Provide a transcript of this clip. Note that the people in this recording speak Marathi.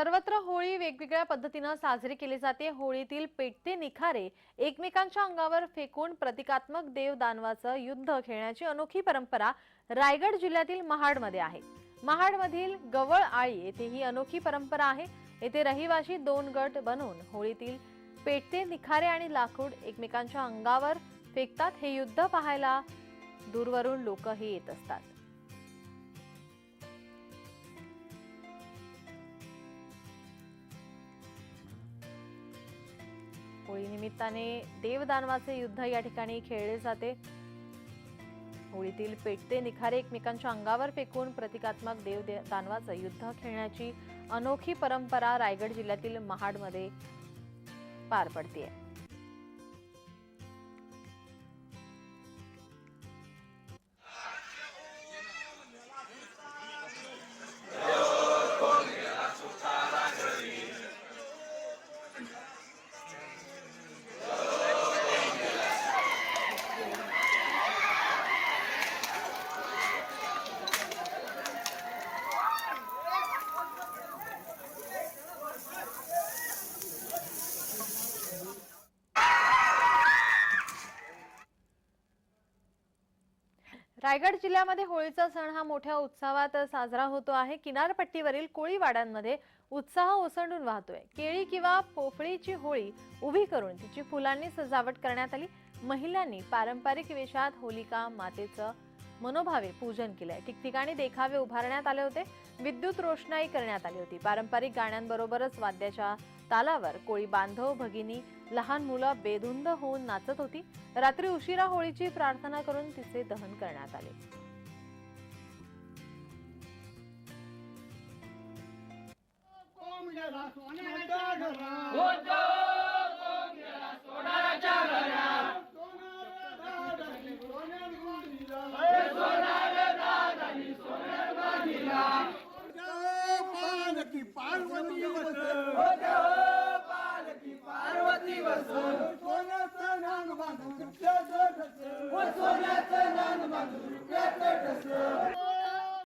सर्वत्र होळी वेगवेगळ्या पद्धतीनं साजरी केली जाते. होळीतील पेटते निखारे. एकमेकांच्या अंगावर फेकून प्रतिकात्मक देव दानवाचं युद्ध खेळण्याची अनोखी परंपरा रायगड जिल्ह्यातील महाडमध्ये आहे. महाडमधील गवळ आळी येथे ही अनोखी परंपरा आहे. येथे रहिवासी दोन गट बनवून होळीतील पेटते निखारे आणि लाकूड एकमेकांच्या अंगावर फेकतात. हे युद्ध पाहायला दूरवरून लोकही येत असतात. होळी निमित्ताने देवदानवाचे युद्ध या ठिकाणी खेळले जाते. होळीतील पेटते निखारे एकमेकांच्या अंगावर फेकून प्रतिकात्मक देव दानवाचं युद्ध खेळण्याची अनोखी परंपरा रायगड जिल्ह्यातील महाडमध्ये पार पडतीये. रायगड जिल्ह्यामध्ये होळीचा सण हा मोठ्या उत्साहात साजरा होतो आहे. किनारपट्टीवरील कोळीवाड्यांमध्ये उत्साह ओसंडून वाहतोय. केळी किंवा पोफळीची होळी उभी करून तिची फुलांनी सजावट करण्यात आली. महिलांनी पारंपरिक वेशात होलिका मातेचं मनोभावे पूजन केलंय. ठिकठिकाणी देखावे उभारण्यात आले होते. विद्युत रोषणाई करण्यात आली होती. पारंपरिक गाण्यांबरोबरच वाद्याच्या तालावर कोळी बांधव भगिनी लहान मुलं बेधुंद होऊन नाचत होती. रात्री उशिरा होळीची प्रार्थना करून तिचे दहन करण्यात आले. कोण गेला पार्वती पालकी पार्वती वसो हो हो, हो सोन्याचं नान बांधून. सोन्याचं नान बांधून.